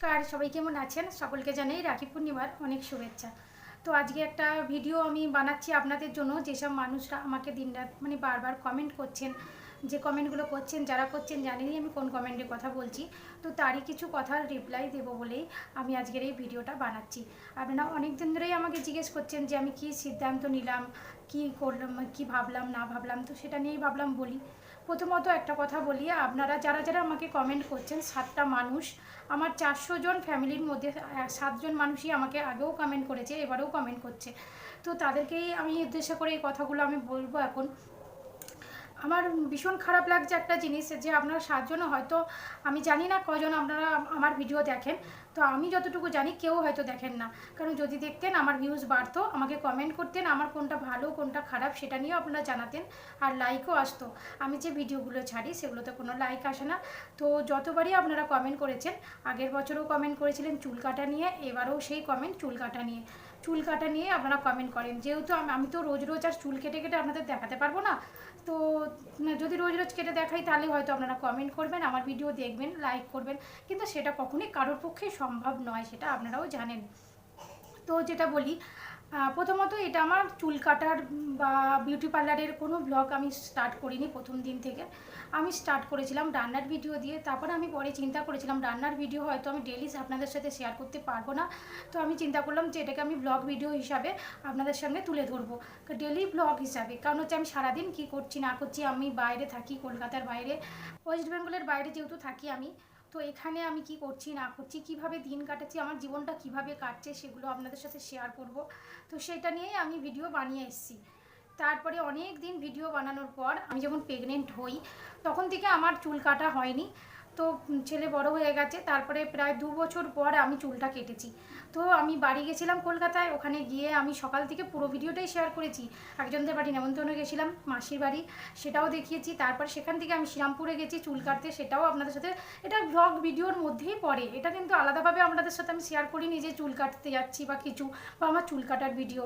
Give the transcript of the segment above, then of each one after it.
নমস্কার, সবাই কেমন আছেন? সকলকে জানাই রাখি পূর্ণিমার অনেক শুভেচ্ছা। তো আজকে একটা ভিডিও আমি বানাচ্ছি আপনাদের জন্য। যেসব মানুষরা আমাকে দিনরাত মানে বারবার কমেন্ট করছেন, যে কমেন্টগুলো করছেন, যারা করছেন জানেনই আমি কোন কমেন্টের কথা বলছি। তো তারই কিছু কথার রিপ্লাই দেবো বলেই আমি আজকের এই ভিডিওটা বানাচ্ছি। আপনারা অনেক দিন ধরেই আমাকে জিজ্ঞেস করছেন যে আমি কি সিদ্ধান্ত নিলাম, কি করলাম, কি ভাবলাম, না ভাবলাম, তো সেটা নিয়েই ভাবলাম বলি। প্রথমত একটা কথা বলি, আপনারা যারা যারা আমাকে কমেন্ট করছেন, সাতটা মানুষ, আমার চারশো জন ফ্যামিলির মধ্যে সাতজন মানুষই আমাকে আগেও কমেন্ট করেছে, এবারেও কমেন্ট করছে। তো তাদেরকেই আমি উদ্দেশ্য করে এই কথাগুলো আমি বলব এখন। আমার ভীষণ খারাপ লাগছে একটা জিনিস যে আপনারা সাতজনও হয়তো, আমি জানি না কজন আপনারা আমার ভিডিও দেখেন, তো আমি যতটুকু জানি কেউ হয়তো দেখেন না। কারণ যদি দেখতেন, আমার ভিউজ বাড়তো, আমাকে কমেন্ট করতেন, আমার কোনটা ভালো, কোনটা খারাপ সেটা নিয়েও আপনারা জানাতেন আর লাইকও আসতো। আমি যে ভিডিওগুলো ছাড়ি সেগুলোতে কোনো লাইক আসে না। তো যতবারই আপনারা কমেন্ট করেছেন, আগের বছরও কমেন্ট করেছিলেন চুল কাটা নিয়ে, এবারেও সেই কমেন্ট চুল কাটা নিয়ে। চুল কাটা নিয়ে আপনারা কমেন্ট করেন। যেহেতু আমি তো রোজ রোজ আর চুল কেটে কেটে আপনাদের দেখাতে পারব না। তো যদি রোজ রোজ কেটে দেখাই তাহলে হয়তো আপনারা কমেন্ট করবেন, আমার ভিডিও দেখবেন লাইক করবেন। কিন্তু সেটা কখনোই কারোর পক্ষে সম্ভব নয়, সেটা আপনারাও জানেন। তো যেটা বলি প্রথমত এটা আমার চুল কাটার বা বিউটি পার্লারের কোনো ব্লগ আমি স্টার্ট করিনি প্রথম দিন থেকে। আমি স্টার্ট করেছিলাম রান্নার ভিডিও দিয়ে, তারপরে আমি পরে চিন্তা করেছিলাম রান্নার ভিডিও হয়তো আমি ডেলি আপনাদের সাথে শেয়ার করতে পারব না। তো আমি চিন্তা করলাম যে এটাকে আমি ব্লগ ভিডিও হিসাবে আপনাদের সামনে তুলে ধরবো ডেলি ব্লগ হিসাবে। কারণ হচ্ছে আমি সারাদিন কী করছি, না করছি, আমি বাইরে থাকি কলকাতার বাইরে। ওয়েস্ট বেঙ্গলের বাইরে যেহেতু থাকি আমি তো এখানে আমি কি করছি, না করছি, কীভাবে দিন কাটাচ্ছি, আমার জীবনটা কীভাবে কাটছে সেগুলো আপনাদের সাথে শেয়ার করব। তো সেটা নিয়েই আমি ভিডিও বানিয়ে এসেছি। তারপরে অনেক দিন ভিডিও বানানোর পর আমি যখন প্রেগনেন্ট হই, তখন থেকে আমার চুল কাটা হয়নি। তো ছেলে বড় হয়ে গেছে, তারপরে প্রায় দু বছর পর আমি চুলটা কেটেছি। তো আমি বাড়ি গেছিলাম কলকাতায়, ওখানে গিয়ে আমি সকাল থেকে পুরো ভিডিওটাই শেয়ার করেছি। একজনদের বাড়ি নেমন্তন্ন গেছিলাম, মাসির বাড়ি, সেটাও দেখিয়েছি। তারপর সেখান থেকে আমি শ্রীরামপুরে গেছি চুল কাটতে, সেটাও আপনাদের সাথে, এটা ব্লগ ভিডিওর মধ্যেই পড়ে। এটা কিন্তু আলাদাভাবে আপনাদের সাথে আমি শেয়ার করিনি যে চুল কাটতে যাচ্ছি বা কিছু, বা আমার চুল কাটার ভিডিও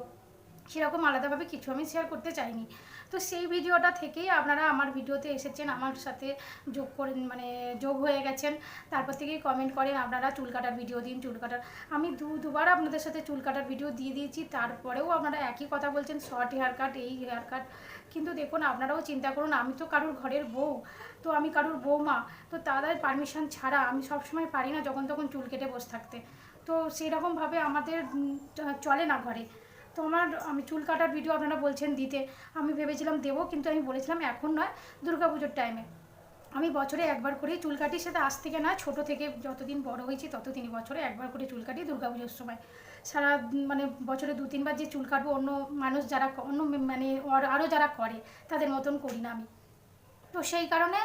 সেরকম আলাদাভাবে কিছু আমি শেয়ার করতে চাইনি। তো সেই ভিডিওটা থেকেই আপনারা আমার ভিডিওতে এসেছেন, আমার সাথে যোগ করেন মানে যোগ হয়ে গেছেন। তারপর থেকেই কমেন্ট করেন, আপনারা চুল কাটার ভিডিও দিন, চুল কাটার। আমি দু, দুবার আপনাদের সাথে চুল কাটার ভিডিও দিয়ে দিয়েছি, তারপরেও আপনারা একই কথা বলছেন শর্ট হেয়ার কাট এই হেয়ার কাট কিন্তু দেখুন, আপনারাও চিন্তা করুন, আমি তো কারোর ঘরের বউ, তো আমি কারোর বৌমা তো তাদের পারমিশন ছাড়া আমি সবসময় পারি না যখন তখন চুল কেটে বসে থাকতে। তো সেরকমভাবে আমাদের চলে না ঘরে। তো আমার আমি চুল কাটার ভিডিও আপনারা বলছেন দিতে। আমি ভেবেছিলাম দেবো, কিন্তু আমি বলেছিলাম এখন নয়, দুর্গাপুজোর টাইমে আমি বছরে একবার করেই চুল কাটি সেটা আজ থেকে না, ছোট থেকে যতদিন বড় হয়েছি ততদিনই বছরে একবার করে চুল কাটি দুর্গাপুজোর সময়। সারা মানে বছরে দু তিনবার যে চুল কাটবো, অন্য মানুষ যারা, অন্য মানে আরও যারা করে, তাদের মতন করি না আমি। তো সেই কারণে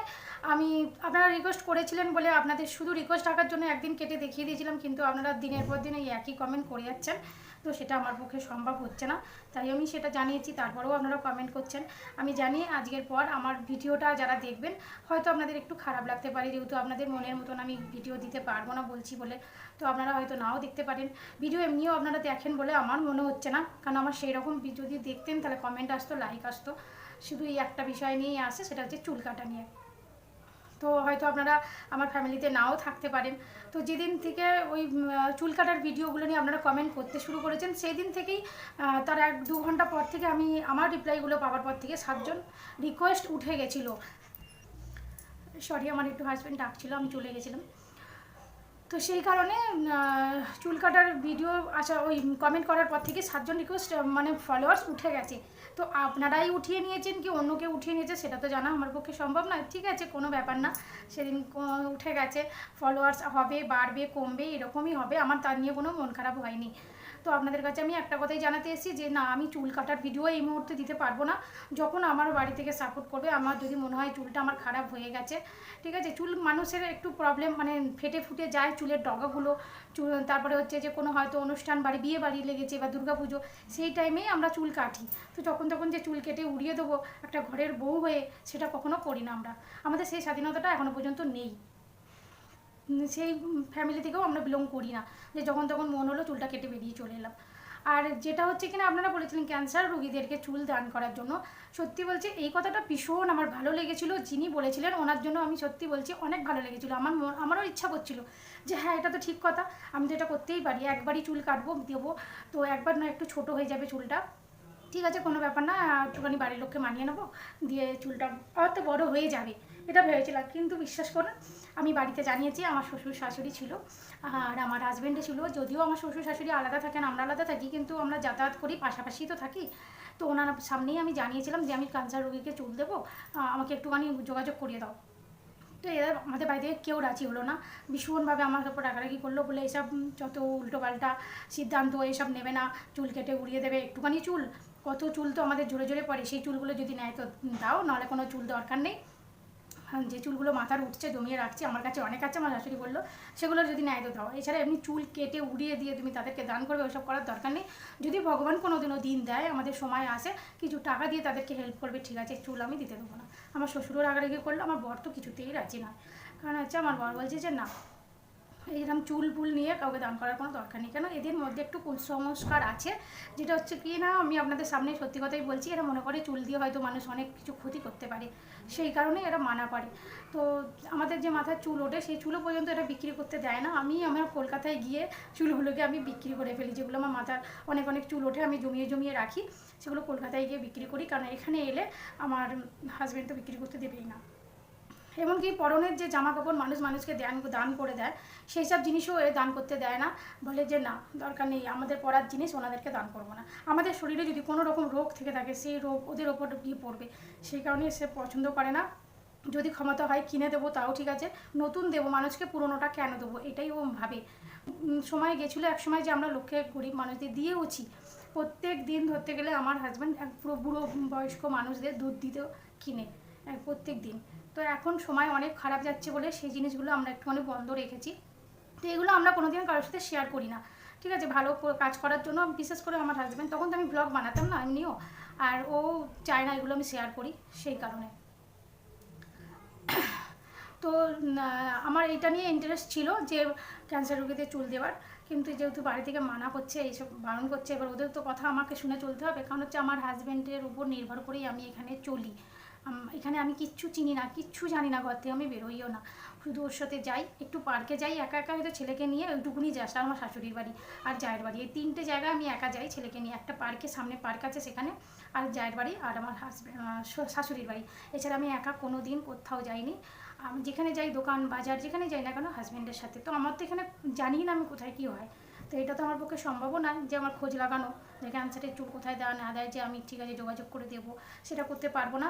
আমি, আপনারা রিকোয়েস্ট করেছিলেন বলে আপনাদের শুধু রিকোয়েস্ট রাখার জন্য একদিন কেটে দেখিয়ে দিয়েছিলাম, কিন্তু আপনারা দিনের পর দিন এই একই কমেন্ট করে যাচ্ছেন। তো সেটা আমার পক্ষে সম্ভব হচ্ছে না। তাই আমি সেটা জানিয়েছি, তারপরেও আপনারা কমেন্ট করছেন। আমি জানি আজকের পর আমার ভিডিওটা যারা দেখবেন, হয়তো আপনাদের একটু খারাপ লাগতে পারে, যেহেতু আপনাদের মনের মতন আমি ভিডিও দিতে পারব না বলছি বলে, তো আপনারা হয়তো নাও দেখতে পারেন। ভিডিও এমনিও আপনারা দেখেন বলে আমার মনে হচ্ছে না, কারণ আমার সেই রকম যদি দেখতেন, তাহলে কমেন্ট আসতো লাইক আসতো। শুধু এই একটা বিষয় নিয়েই আসে, সেটা হচ্ছে চুল কাটা নিয়ে। তো হয়তো আপনারা আমার ফ্যামিলিতে নাও থাকতে পারেন। তো যেদিন থেকে ওই চুল কাটার ভিডিওগুলো নিয়ে আপনারা কমেন্ট করতে শুরু করেছেন সেই দিন থেকেই তার এক, দু ঘণ্টা পর থেকে আমি আমার রিপ্লাইগুলো পাওয়ার পর থেকে সাতজন রিকোয়েস্ট উঠে গেছিল। সরি আমার একটু হাজব্যান্ড ডাকছিলো, আমি চলে গেছিলাম। তো সেই কারণে চুল কাটার ভিডিও আসা ওই কমেন্ট করার পর থেকে সাতজন রিকোয়েস্ট মানে ফলোয়ার্স উঠে গেছে। তো আপনারাই উঠিয়ে নিয়েছেন কি অন্য কেউ উঠিয়ে নিয়েছে সেটা তো জানা আমার পক্ষে সম্ভব নয়। ঠিক আছে, কোনো ব্যাপার না। সেদিন উঠে গেছে। ফলোয়ার্স হবে, বাড়বে, কমবে, এরকমই হবে। আমার তার নিয়ে কোনো মন খারাপ হয়নি। তো আপনাদের কাছে আমি একটা কথাই জানাতে এসেছি যে, না, আমি চুল কাটার ভিডিও এই মুহূর্তে দিতে পারব না। যখন আমার বাড়ি থেকে সাপোর্ট করবে, আমার যদি মনে হয় চুলটা আমার খারাপ হয়ে গেছে, ঠিক আছে? চুল মানুষের একটু প্রবলেম মানে ফেটে ফুটে যায় চুলের ডগাগুলো। চুল, তারপরে হচ্ছে যে, কোনো হয়তো অনুষ্ঠান বাড়ি, বিয়ে বাড়ি লেগেছে বা দুর্গাপুজো সেই টাইমেই আমরা চুল কাটি। তো যখন তখন যে চুল কেটে উড়িয়ে দেবো একটা ঘরের বউ হয়ে, সেটা কখনো করি না আমরা। আমাদের সেই স্বাধীনতাটা এখনও পর্যন্ত নেই। সেই ফ্যামিলি থেকেও আমরা বিলং করি না। যে যখন তখন মন হলো চুলটা কেটে বেরিয়ে চলে এলাম। আর যেটা হচ্ছে কিনা আপনারা বলেছিলেন ক্যান্সার রোগীদেরকে চুল দান করার জন্য। সত্যি বলছি, এই কথাটা ভীষণ আমার ভালো লেগেছিল। যিনি বলেছিলেন, ওনার জন্য আমি সত্যি বলছি, অনেক ভালো লেগেছিল। আমার আমারও ইচ্ছা করছিল যে হ্যাঁ এটা তো ঠিক কথা, আমি তো এটা করতেই পারি। একবারই চুল কাটবো, দেবো। তো একবার না একটু ছোট হয়ে যাবে চুলটা। ঠিক আছে, কোনো ব্যাপার না, একটুখানি বাড়ির লোককে মানিয়ে নেব, দিয়ে চুলটা অত বড় হয়ে যাবে। এটা ভেবেছিলাম। কিন্তু বিশ্বাস করুন, আমি বাড়িতে জানিয়েছি, আমার শ্বশুর শাশুড়ি ছিল। আর আমার হাজব্যান্ডে ছিল। যদিও আমার শ্বশুর শাশুড়ি আলাদা থাকেন, আমরা আলাদা থাকি, কিন্তু আমরা যাতায়াত করি, পাশাপাশি তো থাকি। তো ওনার সামনেই আমি জানিয়েছিলাম যে, আমি ক্যান্সার রোগীকে চুল দেবো। আমাকে একটুখানি যোগাযোগ করিয়ে দাও। তো এরা আমাদের বাড়ি থেকে কেউ রাজি হলো না। ভীষণভাবে আমার উপর রাগারাগি করল বলে এসব যত উল্টোপাল্টা সিদ্ধান্ত, এসব নেবে না। চুল কেটে উড়িয়ে দেবে একটুখানি চুল। কত চুল তো আমাদের জোরে জোরে পড়ে। সেই চুলগুলো যদি নেয় তো দাও, নাহলে কোনো চুল দরকার নেই। যে চুলগুলো মাথার উঠছে জমিয়ে রাখছি, আমার কাছে অনেক আছে, আমার শাশুড়ি বলল, সেগুলো যদি নেয় তো দাও। এছাড়া এমনি চুল কেটে উড়িয়ে দিয়ে তুমি তাদেরকে দান করবে, ওইসব করার দরকার নেই। যদি ভগবান কোনো দিনও দিন দেয়, আমাদের সময় আসে, কিছু টাকা দিয়ে তাদেরকে হেল্প করবে, ঠিক আছে, চুল আমি দিতে দেবো না। আমার শ্বশুরও রাগারাগি করল, আমার বর তো কিছুতেই রাজি না কারণ হচ্ছে আমার বর বলছে যে, না এইরকম চুল ফুল নিয়ে কাউকে দান করার কোনো দরকার নেই। কেন এদের মধ্যে একটু কুসংস্কার আছে। যেটা হচ্ছে কি না, আমি আপনাদের সামনে সত্যি কথাই বলছি, এরা মনে করে চুল দিয়ে হয়তো মানুষ অনেক কিছু ক্ষতি করতে পারে। সেই কারণে এরা মানা করে। তো আমাদের যে মাথার চুল ওঠে, সেই চুলও পর্যন্ত এরা বিক্রি করতে দেয় না। আমি আমার কলকাতায় গিয়ে চুলগুলোকে আমি বিক্রি করে ফেলি, যেগুলো আমার মাথার অনেক অনেক চুল ওঠে, আমি জমিয়ে জমিয়ে রাখি। সেগুলো কলকাতায় গিয়ে বিক্রি করি, কারণ এখানে এলে আমার হাজব্যান্ড তো বিক্রি করতে দেবেই না। এমনকি পরনের যে জামা কাপড় মানুষ মানুষকে দান দান করে দেয়, সেই সব জিনিসও এ দান করতে দেয় না। বলে যে, না, দরকার নেই, আমাদের পরার জিনিস ওনাদেরকে দান করব না। আমাদের শরীরে যদি কোনো রকম রোগ থেকে থাকে, সেই রোগ ওদের ওপর গিয়ে পড়বে। সেই কারণে সে পছন্দ করে না। যদি ক্ষমতা হয়, কিনে দেবো, তাও ঠিক আছে। নতুন দেবো, মানুষকে পুরোনোটা কেন দেবো, এটাই ও ভাবে। সময় গেছিল এক সময় যে আমরা লক্ষ্যে গরিব মানুষদের দিয়েওছি। প্রত্যেক দিন ধরতে গেলে আমার হাজব্যান্ড পুরো বুড়ো বয়স্ক মানুষদের দুধ দিতেও কিনে। প্রত্যেক দিন তো এখন সময় অনেক খারাপ যাচ্ছে বলে সেই জিনিসগুলো আমরা একটুখানি বন্ধ রেখেছি। তো এগুলো আমরা কোনোদিন কারোর সাথে শেয়ার করি না। ঠিক আছে, ভালো কাজ করার জন্য বিশেষ করে আমার হাজব্যান্ড তখন তো আমি ব্লগ বানাতাম না এমনিও। আর ও চায় না এগুলো আমি শেয়ার করি সেই কারণে। তো আমার এটা নিয়ে ইন্টারেস্ট ছিল যে ক্যান্সার রোগীদের চুল দেওয়ার। কিন্তু যেহেতু বাড়ি থেকে মানা করছে, এইসব বারণ করছে, এবার ওদের তো কথা আমাকে শুনে চলতে হবে। কারণ হচ্ছে আমার হাজব্যান্ডের উপর নির্ভর করেই আমি এখানে চলি। এখানে আমি কিচ্ছু চিনি না, কিচ্ছু জানি না, ঘর থেকে আমি বেরোইও না। শুধু ওর সাথে যাই, একটু পার্কে যাই, একা একা হয়তো ছেলেকে নিয়ে ওইটুকুনি যাস আমার শাশুড়ির বাড়ি আর জায়ের বাড়ি। এই তিনটে জায়গায় আমি একা যাই ছেলেকে নিয়ে। একটা পার্কে সামনে পার্ক আছে সেখানে আর জায়ের বাড়ি আর আমার হাজব্যান্ড শাশুড়ির বাড়ি। এছাড়া আমি একা কোনো দিন কোথাও যাইনি। আমি, যেখানে যাই দোকান, বাজার, যেখানে যাই না কেন হাজব্যান্ডের সাথে। তো আমার তো এখানে জানি না আমি কোথায় কী হয়। তো এটা তো আমার পক্ষে সম্ভবও না যে আমার খোঁজ লাগানো। যে ক্যান্সারের চুল কোথায় দেওয়া না দেয় যে আমি ঠিক আছে যোগাযোগ করে দেবো। সেটা করতে পারব না।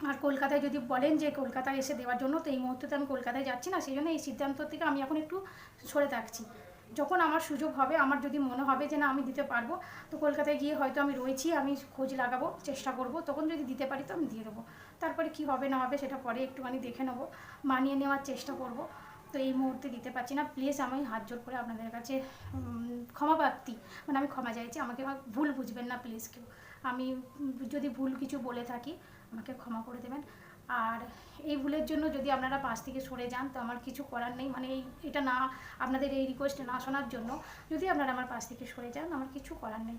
আর কলকাতায় যদি বলেন যে কলকাতায় এসে দেওয়ার জন্য তো এই মুহূর্তে আমি কলকাতায় যাচ্ছি না সেই জন্য এই সিদ্ধান্ত থেকে আমি এখন একটু সরে থাকছি। যখন আমার সুযোগ হবে আমার যদি মনে হবে যে না আমি দিতে পারব তো কলকাতায় গিয়ে হয়তো আমি রয়েছি আমি খোঁজ লাগাবো চেষ্টা করব তখন যদি দিতে পারি তো আমি দিয়ে দেবো। তারপরে কি হবে না হবে সেটা পরে একটুখানি দেখে নেব মানিয়ে নেওয়ার চেষ্টা করব। তো এই মুহূর্তে দিতে পারছি না প্লিজ আমি হাত জোর করে আপনাদের কাছে উম, ক্ষমা প্রার্থী মানে আমি ক্ষমা চাইছি আমাকে ভুল বুঝবেন না প্লিজ কেউ। আমি যদি ভুল কিছু বলে থাকি, আমাকে ক্ষমা করে দেবেন। আর এই ভুলের জন্য যদি আপনারা পাশ থেকে সরে যান, তো আমার কিছু করার নেই। মানে এই, এটা না, আপনাদের এই রিকোয়েস্ট না শোনার জন্য যদি আপনারা আমার পাশ থেকে সরে যান, আমার কিছু করার নেই।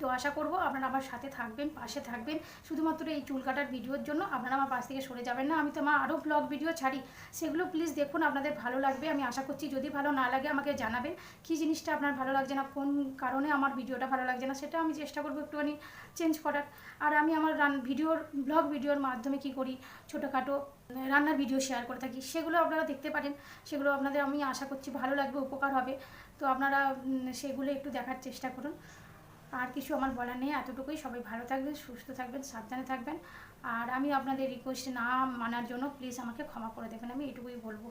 তো আশা করব আপনারা আমার সাথে থাকবেন, পাশে থাকবেন। শুধুমাত্র এই চুল কাটার ভিডিওর জন্য আপনারা আমার পাশ থেকে সরে যাবেন না। আমি তো আমার আরও ব্লগ ভিডিও ছাড়ি। সেগুলো প্লিজ দেখুন, আপনাদের ভালো লাগবে। আমি আশা করছি যদি ভালো না লাগে আমাকে জানাবেন, কী জিনিসটা আপনার ভালো লাগছে না, কোন কারণে আমার ভিডিওটা ভালো লাগছে না, সেটা আমি চেষ্টা করব একটুখানি চেঞ্জ করার। আর আমি আমার রান ভিডিওর ব্লগ ভিডিওর মাধ্যমে কি করি, ছোটোখাটো রান্নার ভিডিও শেয়ার করে থাকি, সেগুলো আপনারা দেখতে পারেন। সেগুলো আপনাদের আমি আশা করছি ভালো লাগবে, উপকার হবে। তো আপনারা সেগুলো একটু দেখার চেষ্টা করুন। আর কিছু আমার বলার নেই, এতটুকুই। সবাই ভালো থাকবেন, সুস্থ থাকবেন, সাবধানে থাকবেন। আর আমি আপনাদের রিকোয়েস্ট না মানার জন্য প্লিজ আমাকে ক্ষমা করে দেবেন, আমি এটুকুই বলব।